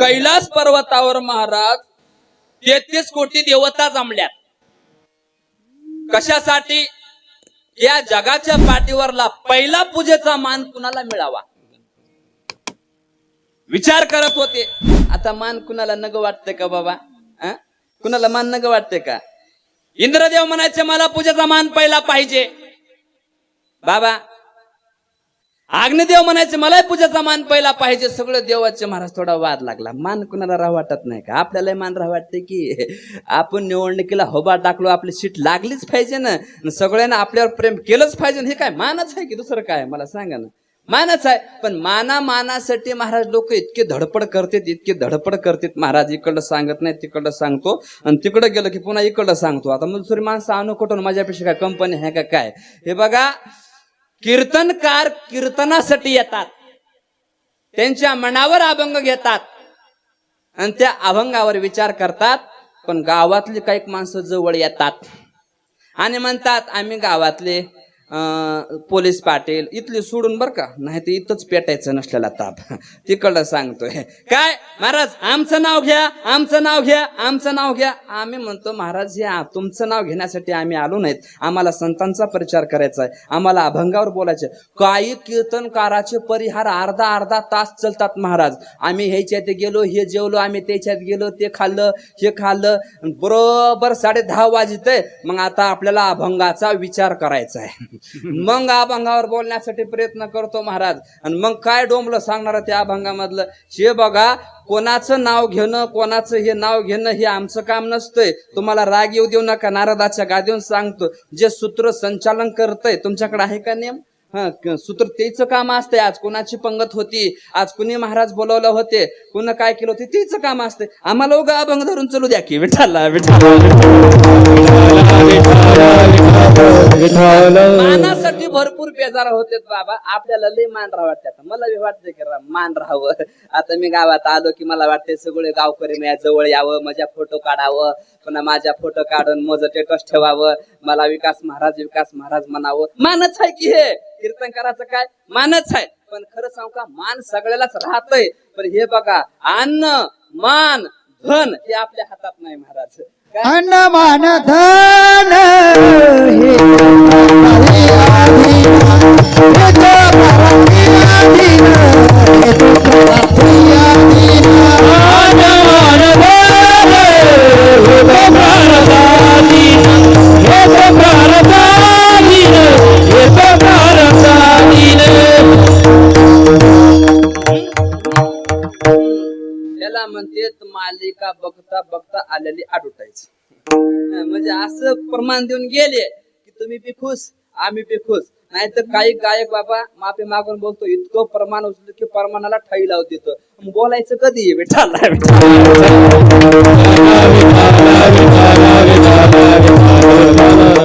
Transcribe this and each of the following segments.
कैलास पर्वतावर महाराज तेहतीस कोटी देवता जमल्यात. कशासाठी? या जगाच्या पाठीवरला पहिला पूजेचा मान कुणाला मिळावा? विचार करत होते. आता मान कुणाला नग वाटते का बाबा? कुणाला मान नग वाटते का? इंद्रदेव म्हणायचे मला पूजेचा मान पहिला पाहिजे. बाबा अग्निदेव म्हणायचे मलाही पूजेचा मान पहिला पाहिजे. सगळं देवाचे महाराज थोडा वाद लागला. मान कुणाला राह वाटत नाही का? आपल्याला मान राह वाटते की आपण निवडणुकीला होबा टाकलो आपली सीट लागलीच पाहिजे ना. सगळ्यांना आपल्यावर प्रेम केलंच पाहिजे. हे काय मानच आहे की दुसरं काय? मला सांगा ना. मानच आहे. पण माना मानासाठी महाराज लोक इतके धडपड करतात इतके धडपड करतात. महाराज इकडं सांगत नाही तिकडं सांगतो. आणि तिकडं गेलं की पुन्हा इकडं सांगतो. आता मग दुसरी माणसं आणू कुठून? माझ्यापेक्षा काय कंपनी आहे का काय? हे बघा कीर्तनकार कीर्तनासाठी येतात. त्यांच्या मनावर अभंग घेतात. आणि त्या अभंगावर विचार करतात पण गावातली काही माणसं जवळ येतात. आणि म्हणतात आम्ही गावातले पोलीस पाटील इथली सोडून बर का? नाही तर इथंच पेटायचं नसलेला ताप. तिकडं सांगतोय. काय? महाराज आमचं नाव घ्या आमचं नाव घ्या आमचं नाव घ्या. आम्ही म्हणतो महाराज या तुमचं नाव घेण्यासाठी आम्ही आलो नाहीत. आम्हाला संतांचा प्रचार करायचा आहे. आम्हाला अभंगावर बोलायचं काही कीर्तनकाराचे परिहार अर्धा अर्धा तास चलतात महाराज. आम्ही ह्याच्यात गेलो हे जेवलो आम्ही त्याच्यात गेलो ते खाल्लं हे खाल्लं. बरोबर साडे दहा वाजत मग आता आपल्याला अभंगाचा विचार करायचा आहे. मग अभंगावर बोलण्यासाठी प्रयत्न करतो महाराज. आणि मग काय डोंबलं सांगणार त्या अभंगामधलं? हे बघा कोणाचं नाव घेणं कोणाचं हे नाव घेणं हे आमचं काम नसतंय. तुम्हाला राग येऊ देऊ नका नारदाच्या गादीवर सांगतो. जे सूत्र संचालन करतंय तुमच्याकडे आहे का नेम? हा सूत्र तेच काम असते आज कुणाची पंगत होती? आज कुणी महाराज बोलवलं होते? कुणा काय केलं होते? तेच काम असते आम्हाला उगा अभंग धरून चलू द्या की. विठाला मानासाठी भरपूर बेजार होते बाबा. आपल्याला लय मान राहा मला वाटतंय की रा- मान राहावं आता मी गावात आलो की मला वाटते सगळे गावकरी माझ्या जवळ यावं माझ्या फोटो काढावं पुन्हा माझ्या फोटो काढून माझं टेटस ठेवावं मला विकास महाराज विकास महाराज म्हणावं. मानच आहे की हे. कीर्तन करायचं काय? मानच आहे. पण खरं सांगू का मान सगळ्यालाच राहतय. पण हे बघा अन्न मान धन हे आपल्या हातात नाही महाराज. काय अन्न मान धन हे. आधी असं प्रमाण देऊन गेले की तुम्ही बी खुश आम्ही बी खुश. नाहीतर काही गायक बाबा माफी मागून बोलतो इतकं प्रमाण उचलतो की प्रमाणाला ठाई लावत देतो. बोलायचं कधी विठाला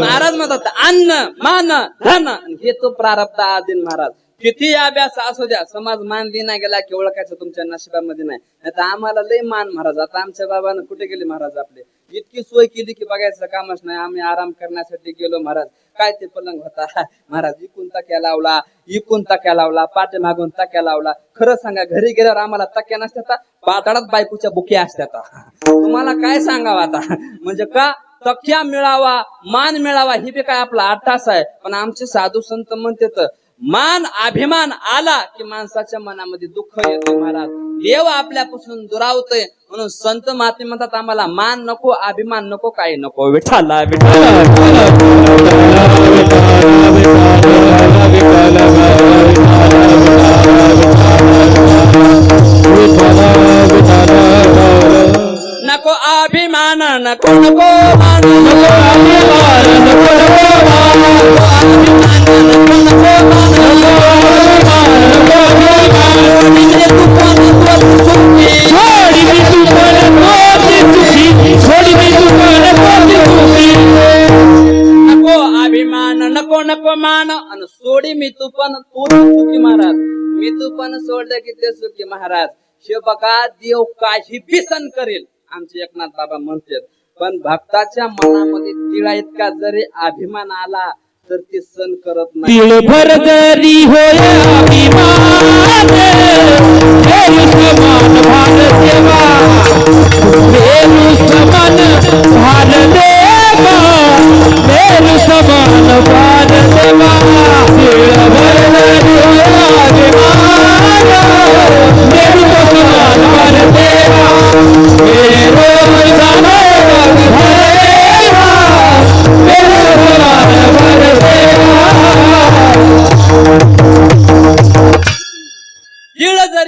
महाराज म्हणतात अन्न मान धन. हे तो प्रारब्ध आदिन महाराज. किती अभ्यास असू द्या समाज मान दिना गेला की ओळखायचं तुमच्या नशिबामध्ये नाही. नाही आम्हाला लय मान महाराज. आता आमच्या बाबानं कुठे गेले महाराज आपले? इतकी सोय केली की बघायचं कामच नाही. आम्ही आराम करण्यासाठी गेलो महाराज. काय ते पलंग होता? महाराज इकून तक्या लावला इकून तक्या लावला पाठीमागून तक्या लावला. खरं सांगा घरी गेल्यावर आम्हाला तक्या नसत्या पाताळात बायकोच्या बुक्या असत्या तुम्हाला काय सांगावं आता? म्हणजे का? तक्या मिळावा मान मिळावा ही बी काय आपला आठास आहे. पण आमचे साधू संत म्हणतात मान अभिमान आला की माणसाच्या मनामध्ये दुःख येते महाराज. देव आपल्यापासून दुरावतोय म्हणून संत माते म्हणतात आम्हाला मान नको अभिमान नको काही नको. विठाला नको अभिमान नको नको मान नको अभिमान नको नको मान नको नको मान नको अभिमान नको अभिमान. सोडिले सोडी मी तू पण तू सुखी महाराज. मी तू पण सोडलं की ते सुखी महाराज. शे बघा देव काही बी सण करेल आमचे एकनाथ बाबा म्हणतात. पण भक्ताच्या मनामध्ये तिळा इतका जरी अभिमान आला तर ते सण करत नाही.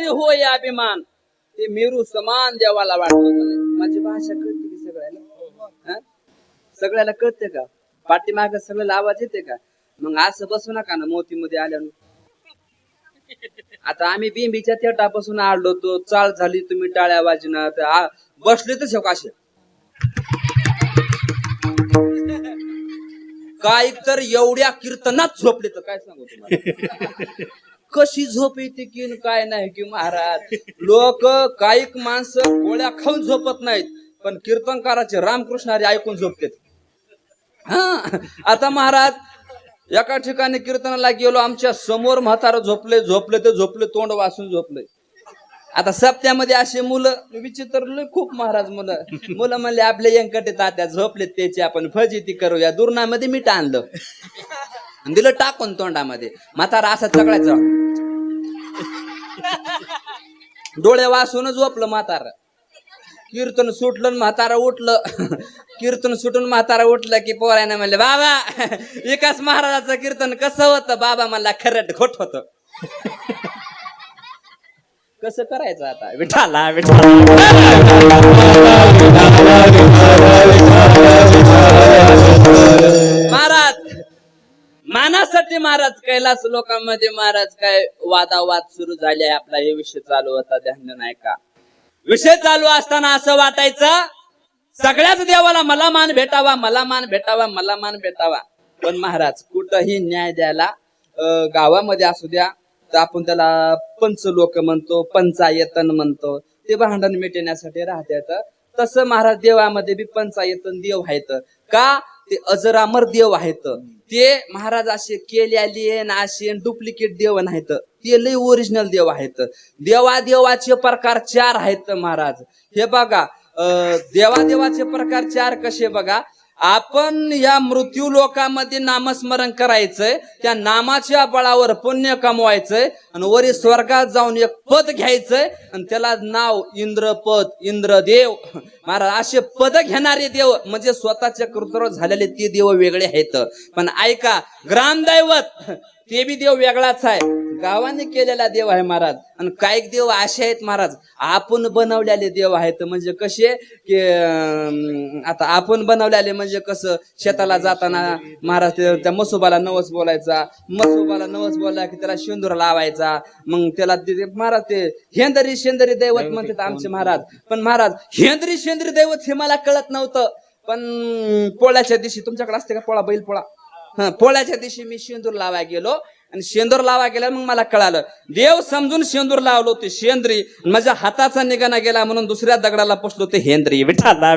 हो अभिमान. ते मेरू समान देवाला वाटतो माझी भाषा कळते की सगळ्याला? सगळ्याला कळते का? पाठीमाग सगळ्याला आवाज येते का? मग असं बसू नका ना मोतीमध्ये आल्यानं आता आम्ही बिंबीच्या थेटापासून आडलो तो चाल झाली तुम्ही टाळ्या वाजणार बसले तर शोक असे. काय तर एवढ्या कीर्तनात झोपले तर काय सांगू तुम्हाला? कशी झोप येते की न काय नाही की महाराज? लोक काही माणसं गोळ्या खाऊन झोपत नाहीत पण कीर्तनकाराचे रामकृष्णारे ऐकून झोपतेत. हा आता महाराज एका ठिकाणी कीर्तनाला गेलो आमच्यासमोर म्हातारा झोपले झोपले ते झोपले तोंड वासून झोपले. आता सप्त्यामध्ये असे मुलं विचित्रलय खूप महाराज मुलं. मुलं म्हणले आपले यंकटे तात्या झोपलेत त्याची आपण फजिती करूया. दुर्नामध्ये मीठ आणलं. आणि दिलं टाकून तोंडामध्ये म्हातारा असा चगळायचा डोळे वासून झोपलं म्हातारा कीर्तन सुटलं म्हातारा उठलं कीर्तन सुटून म्हातारा उठलं की पोरायनं म्हणले बाबा विकास महाराजाचं कीर्तन कसं होतं बाबा मला खरं खोट होत कसं करायचं आता विठाला विठाला मानासाठी महाराज कैलास लोकांमध्ये महाराज काय वादावाद सुरू झाले आपला हे विषय चालू होता ध्यान नाही का विषय चालू असताना असं वाटायचं सगळ्याच देवाला मला मान भेटावा मला मान भेटावा मला मान भेटावा. पण महाराज कुठंही न्याय द्यायला गावामध्ये असू द्या तर आपण त्याला पंच लोक म्हणतो पंचायतन म्हणतो ते भांडण मिटवण्यासाठी राहतात. तसं महाराज देवामध्ये बी पंचायतन देव आहेत. का? ते अजरामर देव आहेत. ते महाराज असे केल्याले न असे डुप्लिकेट देव नाहीत. ते लय ओरिजिनल देव आहेत. देवा देवाचे प्रकार चार आहेत महाराज. हे बघा अं, देवादेवाचे प्रकार चार कसे बघा. आपण या मृत्यू लोकामध्ये नामस्मरण करायचंय त्या नामाच्या बळावर पुण्य कमवायचंय आणि वरी स्वर्गात जाऊन एक पद घ्यायचंय आणि त्याला नाव इंद्रपद इंद्रदेव. महाराज असे पद घेणारे देव म्हणजे स्वतःच्या कृतवर झालेले ते देव वेगळे आहेत. पण ऐका ग्रामदैवत ते बी देव वेगळाच आहे. गावाने केलेला देव आहे महाराज. आणि काही देव असे आहेत महाराज आपण बनवलेले देव आहेत. म्हणजे कसे की आता आपण बनवलेले म्हणजे कसं शेताला जाताना महाराज त्या मसोबाला नवस बोलायचा मसोबाला नवस बोलला की त्याला शेंदूर लावायचा मग त्याला ते- महाराज ते हेंदरी शेंदरी दैवत म्हणतात आमचे महाराज. पण महाराज हेंदरी शेंदरी दैवत हे मला कळत नव्हतं. पण पोळ्याच्या दिवशी तुमच्याकडे असते का पोळा बैल पोळा? पोळ्याच्या दिवशी मी शेंदूर लावा गेलो आणि शेंदूर लावा गेला मग मला कळालं देव समजून शेंदूर लावलो ते शेंद्री माझ्या हाताचा निघाना गेला म्हणून दुसऱ्या दगडाला पोचलो ते हेंद्री. विठाला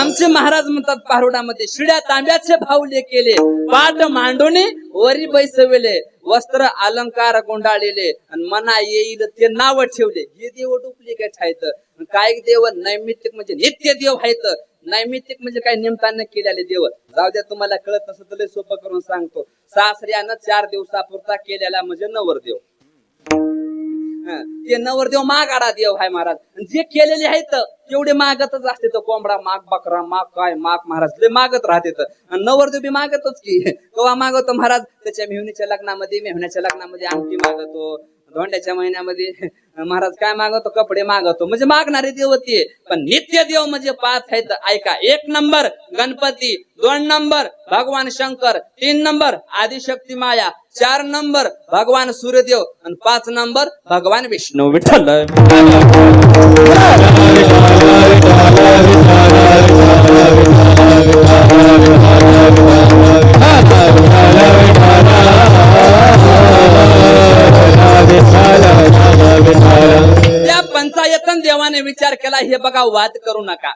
आमचे महाराज म्हणतात पारुडामध्ये शिड्या तांब्याचे भावले केले पाट मांडोने वरी बैसविले. वस्त्र अलंकार गोंडाळलेले आणि मना येईल ते नाव ठेवले. हे देव डुप्लिकेट आहेत. काय देव नैमित्तिक म्हणजे नित्य देव आहेत. नैमित्तिक म्हणजे काय निमताने केलेले देव. जाऊ द्या तुम्हाला कळत नसतं तर लय सोपं करून सांगतो. सासऱ्यानं चार दिवसापुरता केलेला म्हणजे नवरदेव. ते नवरदेव मागाडा देव आहे महाराज. आणि जे केलेले आहेत तेवढे मागतच असते तर कोंबडा माग बकरा माग काय माग महाराज ते मागत राहते तर. नवरदेव बी मागतच की. कवा मागवतो महाराज? त्याच्या मेहुनीच्या लग्नामध्ये मेहुण्याच्या लग्नामध्ये अंगठी मागतो. धोंड्याच्या महिन्यामध्ये महाराज काय मागवतो? कपडे मागवतो. म्हणजे मागणारे देवते पण नित्य देव म्हणजे पाच आहेत. ऐका एक नंबर गणपती दोन नंबर भगवान शंकर तीन नंबर आदिशक्ती माया चार नंबर भगवान सूर्यदेव आणि पाच नंबर भगवान विष्णू. विठ्ठल. त्या पंचायतन देवाने विचार केला हे बघा वाद करू नका.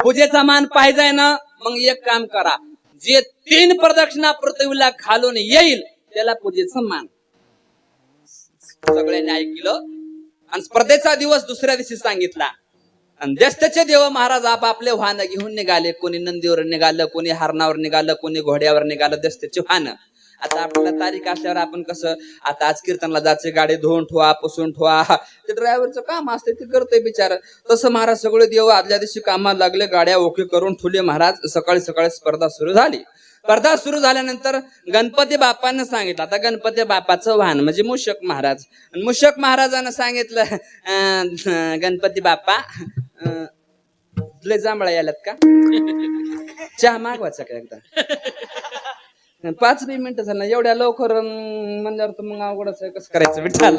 पूजेचा मान पाहिजे ना मग एक काम करा. जे तीन प्रदक्षिणा पृथ्वीला घालून येईल त्याला पूजेचा मान. सगळ्यांनी ऐकलं आणि स्पर्धेचा दिवस दुसऱ्या दिवशी सांगितला. आणि ज्येष्ठचे देव महाराज आपापले वाहन घेऊन निघाले. कोणी नंदीवर निघालं कोणी हरणावर निघालं कोणी घोड्यावर निघालं ज्येष्ठचे वाहन. आता आपल्याला तारीख असल्यावर आपण कसं आता आज कीर्तनला जायचं गाडी धुवून ठेवा पुसून ठेवा. ते ड्रायव्हरचं काम असते ते करतोय बिचार. तसं महाराज सगळे देव आदल्या दिवशी कामाला लागले गाड्या ओके करून ठुले महाराज. सकाळी सकाळी स्पर्धा सुरू झाली. स्पर्धा सुरू झाल्यानंतर गणपती बाप्पानं सांगितलं. आता गणपती बाप्पाचं वाहन म्हणजे मूषक महाराज. आणि महाराजांना महाराजानं सांगितलं गणपती बाप्पा अं, लय जांभळा याल्यात का? चहा मागवायचा का एकदा? पाच बी मिनिटं झालं एवढ्या लवकर अं, म्हणल्यावर तर मग अवघडच आहे कसं करायचं? विठ्ठल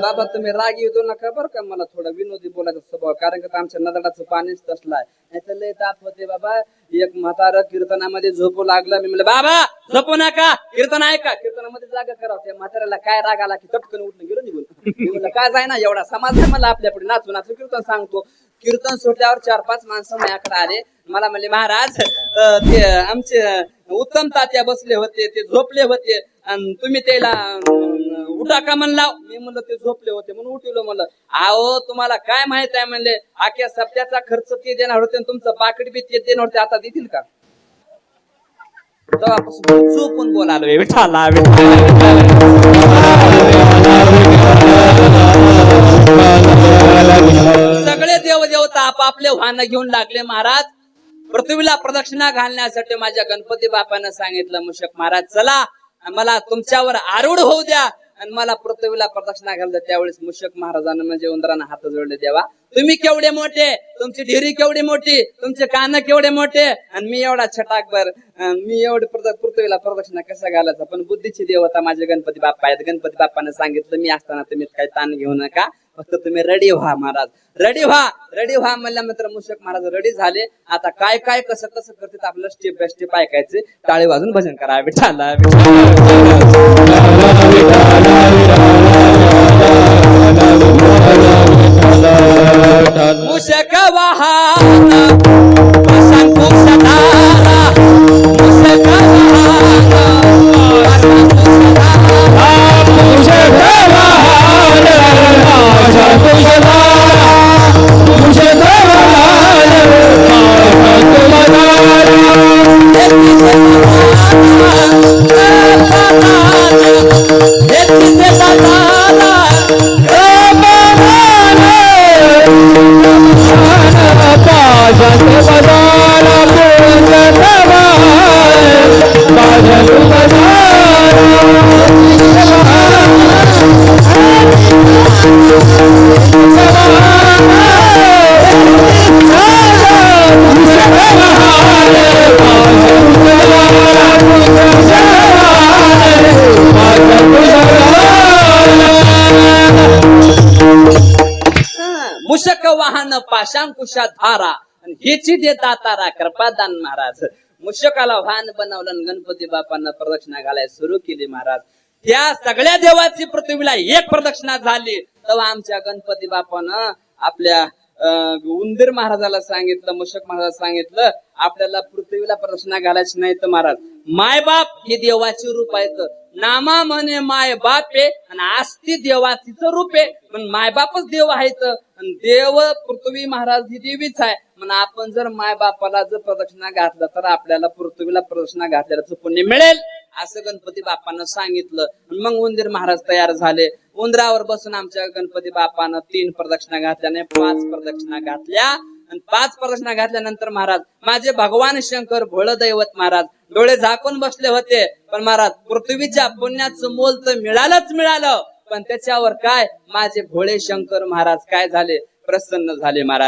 बाबा तुम्ही राग येतो नका बरं का मला थोडा विनोदी बोलायचा स्वभाव. कारण का आमच्या नदडाचं पाणीच तसलाय नाही लय ताप होते बाबा. एक म्हातारा कीर्तनामध्ये झोपू लागला मी म्हणलं बाबा झोपू नका. कीर्तन ऐका. कीर्तनामध्ये जागा करावं त्या म्हाताऱ्याला काय राग आला की तटकन उठून गेलो निघून. मी म्हणलं काय जाय ना एवढा समाज आहे मला आपल्या पुढे नाचू नाचू कीर्तन सांगतो. कीर्तन सुटल्यावर चार पाच माणसं माझ्याकडे आले. मला म्हणले महाराज ते आमचे उत्तम तात्या बसले होते ते झोपले होते. आणि तुम्ही त्याला उठा का म्हणला? मी म्हणलं ते झोपले होते. म्हणून उठवलं म्हणलं. आहो तुम्हाला काय माहीत आहे? म्हणले. आख्या सप्त्याचा खर्च ते देणार होते तुमचं पाकिट बी ते देणार होते. आता देतील का? तेव्हापासून चुकून बोलालो विठाला विठाला होता आपापले वाहन घेऊन लागले महाराज. पृथ्वीला प्रदक्षिणा घालण्यासाठी माझ्या गणपती बापानं सांगितलं मुशक महाराज चला मला तुमच्यावर आरूढ होऊ द्या. आणि मला पृथ्वीला प्रदक्षिणा घालत त्यावेळेस मुशक महाराजांना म्हणजे उंदरांना हात जोडले देवा तुम्ही केवढे मोठे तुमची ढिरी केवढी मोठी तुमचे कान केवढे मोठे आणि मी एवढा छटाकभर मी एवढे पृथ्वीला प्रदक्षिणा कसा घालायचा? पण बुद्धीची देवता माझे गणपती बाप्पा आहेत. गणपती बाप्पाने सांगितलं मी असताना तुम्ही काही ताण घेऊ नका. फक्त तुम्ही रेडी व्हा महाराज. रेडी व्हा. रेडी व्हा म्हणल्यानंतर मुशक महाराज रेडी झाले. आता काय काय कसं कसं करतात आपलं स्टेप बाय स्टेप ऐकायचे. टाळे वाजून भजन करा. विठाला मुशक वाहन पाशांकुशा धारा. आणि हेची देता तारा कृपादान महाराज. मुशकाला वाहन बनवलं गणपती बापांना प्रदक्षिणा घालायला सुरू केली महाराज. त्या सगळ्या देवाची पृथ्वीला एक प्रदक्षिणा झाली. तेव्हा आमच्या गणपती बापानं आपल्या अं, उंदीर महाराजाला सांगितलं मुशक महाराज सांगितलं आपल्याला पृथ्वीला प्रदक्षिणा घालायची नाही तर महाराज. मायबाप हे देवाचे रूप आहेत. नामा म्हणे माय बापे आहे आणि आस्ती देवाचीच रूप आहे. पण मायबापच देव आहेत. आणि देव पृथ्वी महाराज ही देवीच आहे. म्हणून आपण जर मायबापाला जर प्रदक्षिणा घातलं तर आपल्याला पृथ्वीला प्रदक्षिणा घातल्याचं पुण्य मिळेल. असं गणपती बापानं सांगितलं. मग उंदीर महाराज तयार झाले. उंदरावर बसून आमच्या गणपती बापानं तीन प्रदक्षिणा घातल्याने पाच प्रदक्षिणा घातल्या. पाच प्रदक्षिणा घातल्यानंतर महाराज माझे भगवान शंकर भोळ दैवत महाराज डोळे झाकून बसले होते. पण महाराज पृथ्वीच्या पुण्याचं मोल तर मिळालंच मिळालं. पण त्याच्यावर काय? माझे भोळे शंकर महाराज काय झाले? प्रसन्न झाले महाराज.